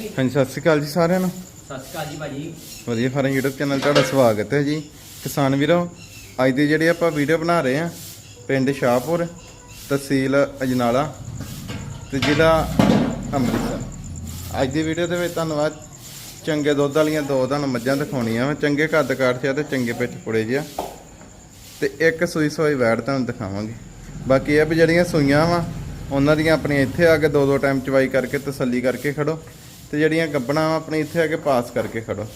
ਹਾਂਜੀ ਸਤਿ ਸ਼੍ਰੀ ਅਕਾਲ ਜੀ ਸਾਰਿਆਂ ਨੂੰ। ਸਤਿ ਸ਼੍ਰੀ ਅਕਾਲ ਜੀ ਭਾਜੀ। ਵਧੀਆ ਫਾਰਮ YouTube ਚੈਨਲ 'ਤੇ ਤੁਹਾਡਾ ਸਵਾਗਤ ਹੈ ਜੀ। ਕਿਸਾਨ ਵੀਰੋ ਅੱਜ ਦੀ ਜਿਹੜੀ ਆਪਾਂ ਵੀਡੀਓ ਬਣਾ ਰਹੇ ਹਾਂ ਪਿੰਡ ਸ਼ਾਹਪੁਰ ਤਹਿਸੀਲ ਅਜਨਾਲਾ ਤੇ ਜ਼ਿਲ੍ਹਾ ਅੰਮ੍ਰਿਤਸਰ। ਅੱਜ ਦੀ ਵੀਡੀਓ ਦੇ ਵਿੱਚ ਧੰਨਵਾਦ। ਚੰਗੇ ਦੁੱਧ ਵਾਲੀਆਂ ਦੋ ਤੁਹਾਨੂੰ ਮੱਝਾਂ ਦਿਖਾਉਣੀਆਂ ਵਾ। ਚੰਗੇ ਕੱਦ ਕਾਠ ਆ ਤੇ ਚੰਗੇ ਪਿੱਠ ਪੁੜੇ ਜਿਆ ਤੇ ਇੱਕ ਸੂਈ ਸੋਈ ਵੈੜ ਤੁਹਾਨੂੰ ਦਿਖਾਵਾਂਗੇ। ਬਾਕੀ ਇਹ ਵੀ ਜਿਹੜੀਆਂ ਸੂਈਆਂ ਵਾ ਉਹਨਾਂ ਦੀਆਂ ਆਪਣੀਆਂ ਇੱਥੇ ਆ ਕੇ ਦੋ ਦੋ ਟਾਈਮ ਚਵਾਈ ਕਰਕੇ ਤਸੱਲੀ ਕਰਕੇ ਖੜੋ। ਤੇ ਜਿਹੜੀਆਂ ਗੱਬਣਾ ਆਪਣੀ ਇੱਥੇ ਆ ਕੇ ਪਾਸ ਕਰਕੇ ਖੜੋ।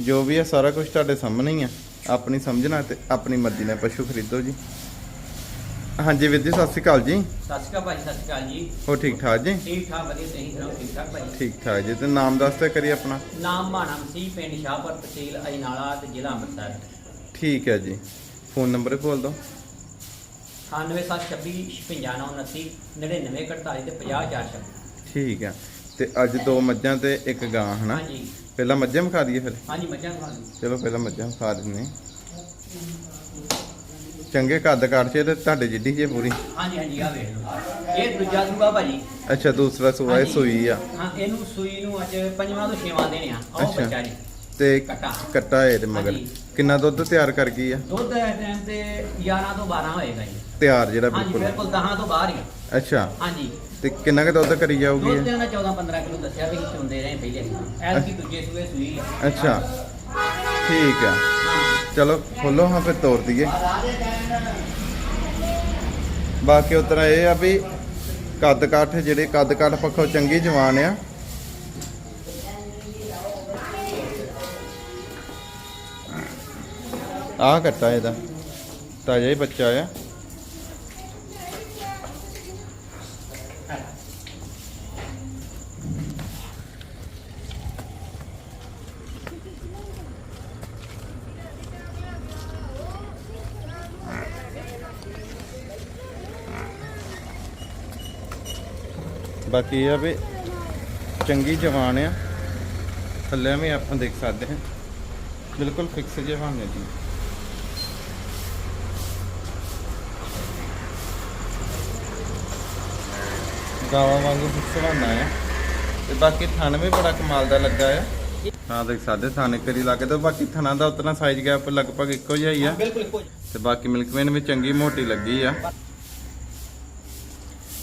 ਜੋ ਵੀ ਹੈ ਸਾਰਾ ਕੁਝ ਤੁਹਾਡੇ ਸਾਹਮਣੇ ਹੀ ਆ। ਆਪਣੀ ਸਮਝਣਾ ਤੇ ਆਪਣੀ ਮਰਜ਼ੀ ਨਾਲ ਪਸ਼ੂ ਖਰੀਦੋ ਜੀ। ਹਾਂਜੀ ਵੀਰ ਜੀ ਸਤਿ ਸ਼੍ਰੀ ਅਕਾਲ ਜੀ। ਸਤਿ ਸ਼੍ਰੀ ਅਕਾਲ ਭਾਜੀ ਸਤਿ ਸ਼੍ਰੀ ਅਕਾਲ ਜੀ। ਹੋ ਠੀਕ ਠਾਕ ਜੀ? ਠੀਕ ਠਾਕ ਵਧੀਆ ਤੁਸੀਂ ਸੁਣਾਓ ਠੀਕ ਠਾਕ ਭਾਜੀ ਠੀਕ ਠਾਕ ਜੀ ਤੇ ਨਾਮ ਦੱਸ ਤੇ ਕਰੀ ਆਪਣਾ। ਨਾਮ ਮਾਣਾ ਮਸੀਹ ਪਿੰਡ ਸ਼ਾਹਪੁਰ ਤਹਿਸੀਲ ਅਜਨਾਲਾ ਤੇ ਜ਼ਿਲ੍ਹਾ ਅੰਮ੍ਰਿਤਸਰ। ਠੀਕ ਹੈ ਜੀ। ਫੋਨ ਨੰਬਰ ਬੋਲ ਦਿਓ। 9726265929 9948 ਤੇ 50426 ਠੀਕ ਹੈ। ਤੇ ਅੱਜ ਦੋ ਮੱਝਾਂ ਤੇ ਇੱਕ ਗਾਂ ਹਨਾ? ਹਾਂਜੀ। ਪਹਿਲਾਂ ਮੱਝਾਂ ਵਿਖਾ ਦਈਏ ਫਿਰ? ਹਾਂਜੀ ਮੱਝਾਂ ਖਾ ਲਈ ਚਲੋ ਪਹਿਲਾਂ ਮੱਝਾਂ ਵਿਖਾ ਦਿੰਨੇ ਚੰਗੇ ਕੱਦ ਚ ਤੇ ਤੁਹਾਡੇ ਜਿੱਡੀ ਜੇ ਪੂਰੀ। ਹਾਂਜੀ ਹਾਂਜੀ ਆ ਵੇਖ ਲਓ। ਇਹ ਦੂਜਾ ਸੂਆ ਭਾਜੀ। ਅੱਛਾ ਦੂਸਰਾ ਸੂਆ ਇਹ ਹਾਂਜੀ। ਸੂਈ ਆ। ਹਾਂ ਇਹਨੂੰ ਸੂਈ ਨੂੰ ਅੱਜ ਪੰਜਵਾਂ ਤੋਂ ਛੇਵਾਂ ਦਿਨ ਆ। ਉਹ ਅੱਛਾ। ਬੱਚਾ ਜੀ। ਤੇ ਕੱਟਾ ਕੱਟਾ ਇਹਦੇ ਮਗਰ। ਹਾਂਜੀ। ਕਿੰਨਾ ਦੁੱਧ ਤਿਆਰ ਕਰ ਗਈ ਆ? ਦੁੱਧ ਇਸ ਟਾਈਮ ਤੇ 11 ਤੋਂ 12 ਹੋਏਗਾ ਜੀ। ਤਿਆਰ ਜਿਹੜਾ ਹਾਂਜੀ ਬਿਲਕੁਲ। ਬਿਲਕੁਲ 10 ਤੋਂ ਬਾਹਰ ਹੀ ਆ। ਅੱਛਾ। ਹਾਂਜੀ। ਤੇ ਕਿੰਨਾ ਕੁ ਦੁੱਧ ਕਰੀ ਜਾਊਗੀ? ਦੁੱਧ ਇਹ? ਦੇ ਨਾਲ 14 15 ਕਿਲੋ ਦੱਸਿਆ ਵੀ ਚੁੰਦੇ ਰਹੇ ਪਹਿਲੇ। ਐਸ ਕੀ ਦੂਜੇ ਸੂਏ ਸੂਈ ਆ। ਅੱਛਾ। ਠੀਕ ਆ। ਹਾਂ। ਚਲੋ ਖੋਲੋ ਹਾਂ ਫਿਰ ਤੋੜ ਦਈਏ। ਬਾਕੀ ਉਤਰਾ ਇਹ ਆ ਵੀ ਕੱਦ ਕਾਠ ਜਿਹੜੇ ਕੱਦ ਕਾਠ ਪੱਖੋਂ ਚੰਗੀ ਜਵਾਨ ਆ ਆ ਕੱਟਾ ਇਹਦਾ। ਤਾਜ਼ਾ ਹੀ ਬੱਚਾ ਆ। ਬਾਕੀ ਇਹ ਆ ਵੀ ਚੰਗੀ ਜਵਾਨ ਆ। ਥੱਲੇ ਵੀ ਆਪਾਂ ਦੇਖ ਸਕਦੇ ਹਾਂ। ਬਿਲਕੁਲ ਫਿਕਸ ਜਵਾਨ ਹੈ ਜੀ। ਗਾਵਾਂ ਵਾਂਗੂ ਬਣਨਾ ਆ। ਤੇ ਬਾਕੀ ਥਣ ਵੀ ਬੜਾ ਕਮਾਲ ਦਾ ਲੱਗਾ ਆ। ਹਾਂ ਦੇਖ ਸਕਦੇ ਥਣ ਕਰੀ ਲੱਗੇ ਤੇ ਬਾਕੀ ਥਣਾ ਦਾ ਉਤਨਾ ਸਾਈਜ਼ ਗੈਪ ਲਗਭਗ ਇੱਕੋ ਜਿਹਾ ਹੀ ਆ। ਬਿਲਕੁਲ ਇੱਕੋ ਤੇ ਬਾਕੀ ਮਿਲਕਵੇਨ ਵੀ ਚੰਗੀ ਮੋਟੀ ਲੱਗੀ ਆ।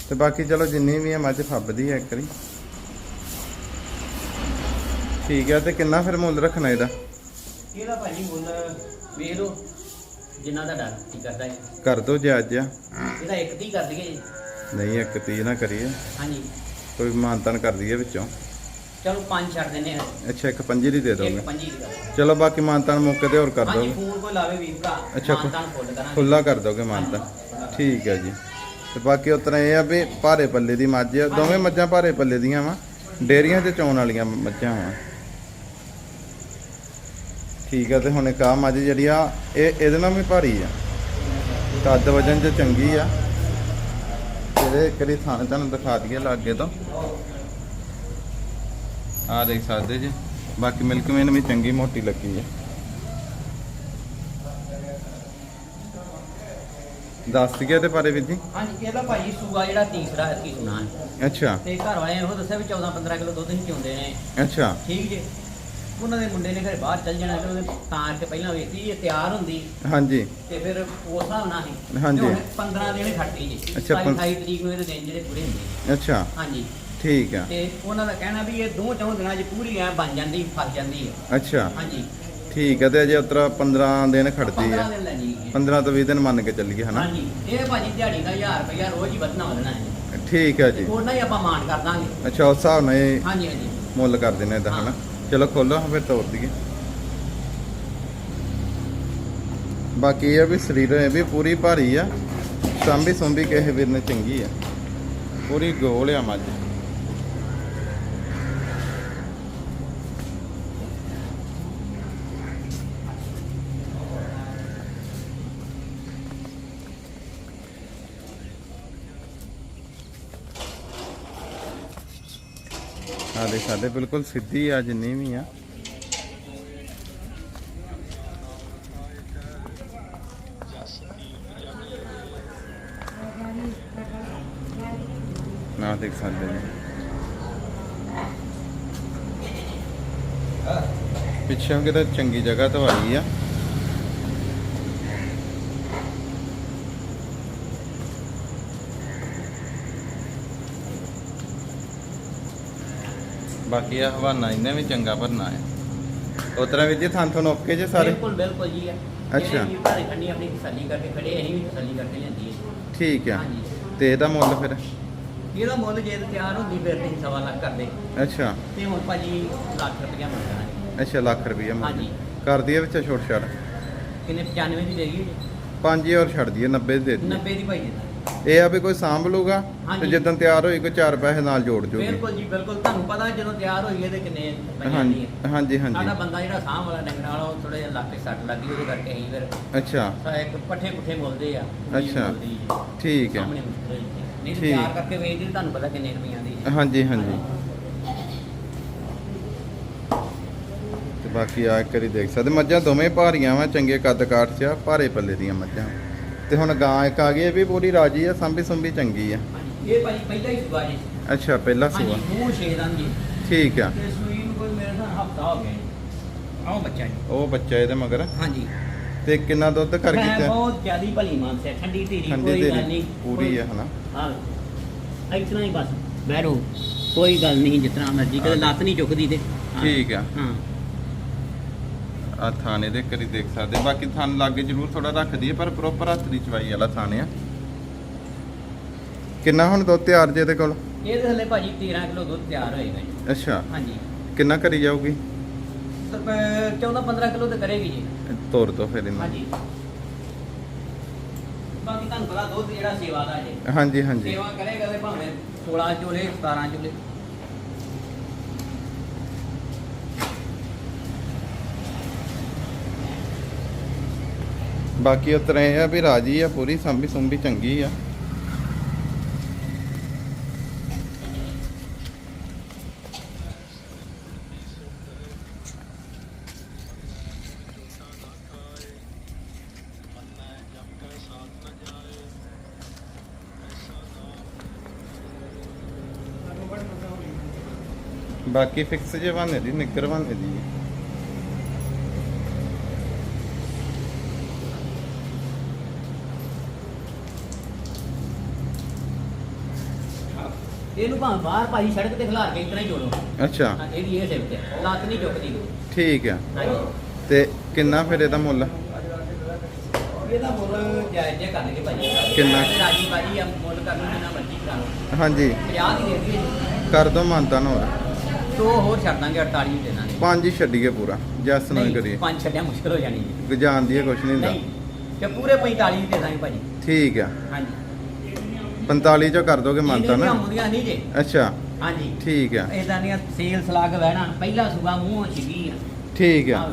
ਤੇ ਬਾਕੀ ਚਲੋ ਜਿੰਨੀ ਵੀ ਆ ਮੱਝ ਫੱਬਦੀ ਆ ਇੱਕ ਵਾਰੀ। ਠੀਕ ਆ ਤੇ ਕਿੰਨਾ ਫਿਰ ਮੁੱਲ ਰੱਖਣਾ ਇਹਦਾ? ਇਹਦਾ ਭਾਜੀ ਮੁੱਲ ਵੇਖ ਲਓ ਜਿੰਨਾ ਦਾ ਡਰ ਕੀ ਕਰਦਾ ਹੈ ਕਰ ਦੋ ਜੇ ਅੱਜ ਆ ਇਹਦਾ ਇੱਕ ਦੀ ਕਰ ਦਈਏ। ਨਹੀਂ ਇੱਕ ਤੀਹ ਨਾ ਕਰੀਏ। ਹਾਂਜੀ। ਕੋਈ ਮਾਨਤਨ ਕਰ ਦਈਏ ਵਿੱਚੋਂ। ਚਲੋ ਪੰਜ ਛੱਡ ਦਿੰਦੇ ਆ ਅੱਛਾ ਇੱਕ ਪੰਜੀ ਦੀ ਦੇ ਇੱਕ ਦੋਗੇ। ਪੰਜੀ ਦੀ ਕਰ ਚਲੋ ਬਾਕੀ ਮਾਨਤਨ ਮੌਕੇ ਤੇ ਹੋਰ ਕਰ ਹਾਂਜੀ ਦੋਗੇ। ਫੋਨ ਲਾਵੇ ਵੀਰ ਭਰਾ। ਅੱਛਾ, ਮਾਨਤਾਨ ਫੁੱਲ ਕਰਾਂਗੇ। ਖੁੱਲਾ ਕਰ ਦੋਗੇ ਮਾਨਤਨ। ਠੀਕ ਹੈ ਜੀ। ਤੇ ਬਾਕੀ ਉਤਰਾ ਇਹ ਆ ਵੀ ਭਾਰੇ ਪੱਲੇ ਦੀ ਮੱਝ ਆ। ਦੋਵੇਂ ਮੱਝਾਂ ਭਾਰੇ ਪੱਲੇ ਦੀਆਂ ਵਾ। ਡੇਰੀਆਂ ਤੇ ਚੌਣ ਵਾਲੀਆਂ ਮੱਝਾਂ ਵਾ। ਠੀਕ ਆ ਤੇ ਹੁਣ ਇੱਕ ਆ ਮੱਝ ਜਿਹੜੀ ਆ ਇਹ ਇਹਦੇ ਨਾਲ ਵੀ ਭਾਰੀ ਆ। ਕੱਦ ਵਜਨ ਚ ਚੰਗੀ ਆ। ਇਹਦੇ ਕਰੀ ਥਾਂ ਤੁਹਾਨੂੰ ਦਿਖਾ ਦਈਏ ਲਾਗੇ ਤੋਂ। ਆ ਦੇਖ ਸਕਦੇ ਜੀ। ਬਾਕੀ ਮਿਲਕ ਮੇਨ ਵੀ ਚੰਗੀ ਮੋਟੀ ਲੱਗੀ ਆ ਦੱਸ ਦਈਏ ਤੇ ਬਾਰੇ ਵੀਰ ਜੀ। ਹਾਂਜੀ ਇਹਦਾ ਭਾਜੀ ਸੂਆ ਜਿਹੜਾ ਤੀਸਰਾ ਕੀ ਸੁਣਾ ਹੈ ਅੱਛਾ। ਤੇ ਘਰ ਵਾਲਿਆਂ ਨੇ ਉਹ ਦੱਸਿਆ ਵੀ 14 15 ਕਿਲੋ ਦੁੱਧ ਹੀ ਚੁੰਦੇ ਨੇ। ਅੱਛਾ। ਠੀਕ ਜੇ। ਉਹਨਾਂ ਦੇ ਮੁੰਡੇ ਨੇ ਘਰੇ ਬਾਹਰ ਚੱਲ ਜਾਣਾ ਤੇ ਤਾਂ ਕੇ ਪਹਿਲਾਂ ਵੇਖੀ ਇਹ ਤਿਆਰ ਹੁੰਦੀ। ਹਾਂਜੀ। ਤੇ ਫਿਰ ਉਸ ਹਿਸਾਬ ਨਾਲ ਹੀ ਹਾਂਜੀ। ਤੇ ਹੁਣ 15 ਦਿਨ ਖੱਟੀ ਜੀ। ਅੱਛਾ, 27 ਪੰ- 28 ਤਰੀਕ ਨੂੰ ਇਹਦੇ ਦਿਨ ਜਿਹੜੇ ਪੂਰੇ ਹੁੰਦੇ। ਅੱਛਾ। ਹਾਂਜੀ। ਠੀਕ ਆ। ਤੇ ਉਹਨਾਂ ਦਾ ਕਹਿਣਾ ਵੀ ਇਹ ਦੋ ਚੌਂ ਦਿਨਾਂ 'ਚ ਪੂਰੀ ਐ ਬਣ ਜਾਂਦੀ ਫਸ ਜਾਂਦੀ ਹੈ ਅੱਛਾ। ਹਾਂਜੀ। ਠੀਕ ਆ ਤੇ ਅਜੇ ਉਤਰਾ 15 ਦਿਨ ਖੜਦੀ 15 ਆ ਦਿਨ ਲੈਣੀ ਹੈ 15 ਤੋਂ 20 ਦਿਨ ਮੰਨ ਕੇ ਚੱਲੀਏ ਹਨਾ? ਹਾਂਜੀ। ਇਹ ਭਾਜੀ ਦਿਹਾੜੀ ਦਾ 1000 ਰੁਪਇਆ ਰੋਜ਼ ਹੀ ਵਧਣਾ ਵਧਣਾ ਹੈ। ਠੀਕ ਆ ਜੀ। ਉਹਨਾਂ ਹੀ ਆਪਾਂ ਮਾਨ ਕਰ ਦਾਂਗੇ। ਅੱਛਾ ਉਸ ਹਿਸਾਬ ਨਾਲ ਇਹ ਹਾਂਜੀ ਹਾਂਜੀ। ਮੁੱਲ ਕਰ ਦਿੰਦੇ ਇਹਦਾ ਹਨਾ? ਚਲੋ ਖੋਲੋ, ਹਾਂ ਫਿਰ ਤੋੜ ਦਈਏ। ਬਾਕੀ ਇਹ ਆ ਵੀ ਸਰੀਰ ਇਹ ਵੀ ਪੂਰੀ ਭਾਰੀ ਆ। ਸਾਂਭੀ ਸੁੰਭੀ ਕਿਸੇ ਵੀਰ ਨੇ ਚੰਗੀ ਆ। ਪੂਰੀ ਗੋਲ ਆ ਮੱਝ। ਆ ਸਾਡੇ ਬਿਲਕੁਲ ਸਿੱਧੀ ਆ, ਜਿੰਨੀ ਵੀ ਆ। ਨਾ ਦੇਖ ਸਕਦੇ ਨੇ। ਪਿੱਛੇ ਕਿਤੇ ਚੰਗੀ ਜਗ੍ਹਾ ਤੋਂ ਆਈ ਆ। ਬਾਕੀ ਆ ਹਵਾਨਾ ਇਹਨੇ ਵੀ ਚੰਗਾ ਭਰਨਾ ਹੈ ਉਸ ਤਰ੍ਹਾਂ ਵੀ ਜੀ ਥਾਂ ਤੁਹਾਨੂੰ ਓਕੇ ਜੇ ਸਾਰੇ? ਬਿਲਕੁਲ ਬਿਲਕੁਲ ਜੀ। ਅੱਛਾ। ਵੀ ਘਰ ਖੰਡੀ ਆਪਣੀ ਤਸੱਲੀ ਕਰਕੇ ਖੜੇ ਅਸੀਂ ਵੀ ਤਸੱਲੀ ਕਰਕੇ ਲੈਂਦੀ ਹੈ ਠੀਕ ਆ। ਹਾਂਜੀ। ਤੇ ਇਹਦਾ ਮੁੱਲ ਫਿਰ? ਇਹਦਾ ਮੁੱਲ ਜੇ ਤਿਆਰ ਹੁੰਦੀ ਫਿਰ ਤੇ ਸਵਾ ਲੱਖ ਕਰਦੇ। ਅੱਛਾ। ਤੇ ਹੁਣ ਭਾਜੀ ਲੱਖ ਰੁਪਇਆ ਮੰਗਣਾ ਹੈ ਅੱਛਾ ਲੱਖ ਰੁਪਈਆ ਮੁੱਲ ਹਾਂਜੀ। ਕਰ ਦਈਏ ਵਿੱਚ ਛੋਟ ਛੜ ਕਿੰਨੇ? 95 ਦੀ ਦੇਗੀ 5 ਹੋਰ ਛੱਡ ਦਈਏ 90 ਦੇ ਦਈਏ। 90 ਦੀ ਭਾਈ ਦੇ ਇਹ ਆ ਵੀ ਕੋਈ ਸਾਂਭ ਲੂਗਾ ਤੇ ਹਾਂਜੀ। ਜਦੋਂ ਤਿਆਰ ਹੋਈ ਕੋਈ 4 ਪੈਸੇ ਨਾਲ ਜੋੜ ਜੂਗੀ ਬਿਲਕੁਲ ਜੀ ਬਿਲਕੁਲ ਤੁਹਾਨੂੰ ਪਤਾ ਜਦੋਂ ਤਿਆਰ ਹੋਈ ਤੇ ਕਿੰਨੇ ਪੈ ਜਾਂਦੀ ਹਾਂਜੀ ਹਾਂਜੀ ਸਾਡਾ ਹਾਂਜੀ ਬੰਦਾ ਜਿਹੜਾ ਸਾਂਭ ਵਾਲਾ ਡੰਗਰਾਂ ਵਾਲਾ ਉਹ ਥੋੜਾ ਜਿਹਾ ਲੱਕ ਤੇ ਸੱਟ ਲੱਗੀ ਉਹਦੇ ਕਰਕੇ ਅਸੀਂ ਫਿਰ ਅੱਛਾ ਸਾ ਇੱਕ ਪੱਠੇ ਪੁੱਠੇ ਮੁੱਲਦੇ ਆ ਅੱਛਾ। ਮੁੱਲਦੀ ਜੀ। ਠੀਕ ਹੈ ਸਾਹਮਣੇ ਮੁਸ਼ਕਿਲ ਹੈ ਜੀ। ਨਹੀਂ ਤੇ ਠੀਕ। ਤਿਆਰ ਕਰਕੇ ਵੇਚਦੇ ਤਾਂ ਤੁਹਾਨੂੰ ਪਤਾ ਕਿੰਨੇ ਰੁਪਈਆਂ ਦੀ ਹੈ। ਹਾਂਜੀ ਹਾਂਜੀ ਤੇ ਬਾਕੀ ਆ ਇੱਕ ਵਾਰੀ ਦੇਖ ਸਕਦੇ ਮੱਝਾਂ ਦੋਵੇਂ ਭਾਰੀਆਂ ਵਾ ਚੰਗੇ ਕੱਦ ਕਾਠ ਚ ਆ ਭਾਰੇ ਪੱਲੇ ਦੀਆਂ ਮੱਝਾਂ ਤੇ ਹੁਣ ਗਾਂ ਇੱਕ ਆ ਗਈ ਇਹ ਵੀ ਪੂਰੀ ਰਾਜੀ ਆ ਸੰਭੀ ਸੁੰਭੀ ਚੰਗੀ ਆ ਹਾਂਜੀ। ਇਹ ਭਾਜੀ ਪਹਿਲਾ ਹੀ ਸੁਆ ਜੀ। ਅੱਛਾ ਪਹਿਲਾ ਹਾਂਜੀ ਸੂਆ ਮੂੰਹ ਛੇ ਦੰਦ ਜੀ। ਠੀਕ ਆ। ਤੇ ਸੂਈ ਨੂੰ ਕੋਈ ਮੇਰੇ ਨਾਲ ਹਫਤਾ ਹੋ ਗਿਆ ਜੀ। ਆਓ ਬੱਚਾ ਜੀ। ਉਹ ਬੱਚਾ ਇਹਦੇ ਮਗਰ। ਹਾਂਜੀ। ਤੇ ਕਿੰਨਾ ਦੁੱਧ ਕਰ ਮੈਂ ਕੀਤਾ? ਬਹੁਤ ਜ਼ਿਆਦੀ ਭਲੀ ਮਾਨਸ ਹੈ ਠੰਡੀ ਧੀਰੀ ਠੰਡੀ ਕੋਈ ਤੇਰੀ ਗੱਲ ਨਹੀਂ ਪੂਰੀ ਆ ਹਨਾ। ਹਾਂ। ਇਤਨਾ ਹੀ ਬਸ ਬੈਰੋ ਕੋਈ ਗੱਲ ਨਹੀਂ ਜਿਤਨਾ ਮਰਜ਼ੀ ਕਦੇ ਲੱਤ ਨਹੀਂ ਚੁੱਕਦੀ ਤੇ। ਹਾਂ। ਠੀਕ ਆ। ਹਾਂ। ਆ ਥਾਣੇ ਦੇ ਕਰੀ ਦੇਖ ਸਕਦੇ। ਬਾਕੀ ਥਾਨ ਲਾਗੇ ਜ਼ਰੂਰ ਥੋੜਾ ਰੱਖ ਦਈਏ ਪਰ ਪ੍ਰੋਪਰ ਹੱਥ ਦੀ ਚਵਾਈ ਵਾਲਾ ਥਾਣੇ ਆ। ਕਿੰਨਾ ਹੁਣ ਦੁੱਧ ਤਿਆਰ ਜੇ ਇਹਦੇ ਕੋਲ? ਇਹ ਤੇ ਹਲੇ ਭਾਜੀ 13 ਕਿਲੋ ਦੁੱਧ ਤਿਆਰ ਹੋਏਗਾ ਜੀ ਅੱਛਾ। ਹਾਂਜੀ। ਕਿੰਨਾ ਕਰੀ ਜਾਊਗੀ? 14 15 ਕਿਲੋ ਤੇ ਕਰੇਗੀ ਜੀ। ਤੋਰ ਤੋਂ ਫਿਰ ਇਹਨੂੰ। ਹਾਂਜੀ। ਬਾਕੀ ਤੁਹਾਨੂੰ ਪਤਾ ਦੁੱਧ ਜਿਹੜਾ ਸੇਵਾ ਦਾ ਜੀ। ਹਾਂਜੀ ਹਾਂਜੀ। ਸੇਵਾ ਕਰੇਗਾ ਤੇ ਭਾਵੇਂ 16 ਚੋਲੇ 17 ਚੋਲੇ। ਬਾਕੀ ਉਤਰੇ ਇਹ ਆ ਵੀ ਰਾਜੀ ਆ, ਪੂਰੀ ਸੰਭੀ ਸੁੰਭੀ ਚੰਗੀ ਆ। ਬਾਕੀ ਫਿਕਸ ਜੇ ਬਣੇ ਦੀ, ਨਿੱਕਰ ਬਣੇ ਦੀ ਇਹਨੂੰ ਭਾਵੇਂ ਬਾਹਰ ਭਾਜੀ ਸੜਕ ਤੇ ਖਿਲਾਰ ਕੇ ਇਤਨਾ ਹੀ ਜੋੜੋ। ਅੱਛਾ। ਹਾਂ, ਇਹਦੀ ਇਹ ਸਿਰ ਤੇ ਲੱਤ ਨਹੀਂ ਚੁੱਕਦੀ। ਠੀਕ ਆ ਹਾਂਜੀ। ਤੇ ਕਿੰਨਾ ਫਿਰ ਇਹਦਾ ਮੁੱਲ? ਇਹਦਾ ਮੁੱਲ ਜਾਇਜ਼ ਜਿਹਾ ਕਰਨਗੇ ਭਾਜੀ ਕਿੰਨਾ? ਰਾਜੀ ਭਾਜੀ ਆ ਮੁੱਲ ਕਰਨ ਨੂੰ ਜਿੰਨਾ ਮਰਜ਼ੀ ਕਰਾ ਲਓ। ਹਾਂਜੀ। 50 ਦੀ ਦੇ ਦਈਏ ਕਰ ਦੋ ਮਾਨਤਾ ਨੂੰ ਦੋ ਹੋਰ ਛੱਡ ਦਾਂਗੇ 48 ਦੀ ਦੇ ਦਾਂਗੇ। ਪੰਜ ਹੀ ਛੱਡੀਏ ਪੂਰਾ। ਜੈਸ ਨਹੀਂ, ਕਰੀਏ। ਪੰਜ ਛੱਡਿਆ ਮੁਸ਼ਕਲ ਹੋ ਜਾਣੀ ਜੀ ਗਜਾਨ ਦੀ ਕੁਛ ਨਹੀਂ ਹੁੰਦਾ। ਨਹੀਂ ਤੇ ਪੂਰੇ 45 ਦੀ ਦੇ ਦਾਂਗੇ ਭਾਜੀ ਠੀਕ ਆ ਹਾਂਜੀ। 45 ਚੋਂ ਕਰ ਦੋਗੇ ਮਾਨਤਾ ਨਾ? ਹੁੰਦੀਆਂ ਨਹੀਂ ਜੇ। ਅੱਛਾ। ਹਾਂਜੀ। ਠੀਕ ਆ। ਇਦਾਂ ਦੀਆਂ ਸੇਲ ਸਲਾਗ ਵਹਿਣਾ ਪਹਿਲਾ ਸੁਬਾ ਮੂੰਹੋਂ ਛਿੱਗੀ ਆ। ਠੀਕ ਆ।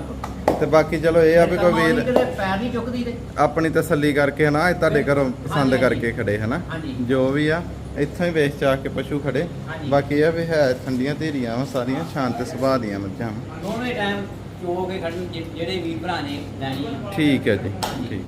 ਤੇ ਬਾਕੀ ਚਲੋ ਇਹ ਆ ਵੀ ਕੋਈ ਵੀਰ ਕਿਤੇ ਪੈਰ ਨਹੀਂ ਚੁੱਕਦੀ ਤੇ। ਆਪਣੀ ਤਸੱਲੀ ਕਰਕੇ ਨਾ ਇਹ ਤੁਹਾਡੇ ਘਰੋਂ ਪਸੰਦ ਹਾਂਜੀ, ਕਰਕੇ ਖੜੇ ਹਨਾ। ਹਾਂਜੀ। ਜੋ ਵੀ ਆ ਇੱਥੋਂ ਹੀ ਵੇਚ ਚਾ ਕੇ ਪਸ਼ੂ ਖੜੇ। ਹਾਂਜੀ। ਬਾਕੀ ਇਹ ਆ ਵੀ ਹੈ ਠੰਡੀਆਂ ਧੀਰੀਆਂ ਵਾ ਸਾਰੀਆਂ ਸ਼ਾਂਤ ਸੁਭਾਅ ਦੀਆਂ ਮੱਝਾਂ ਵਾਂ। ਦੋਵੇਂ ਟਾਈਮ ਚੋ ਕੇ ਖੜਨ ਜਿਹੜੇ ਵੀਰ ਭਰਾ ਨੇ ਲੈਣੀ ਆ। ਠੀਕ ਹੈ ਜੀ ਠੀਕ।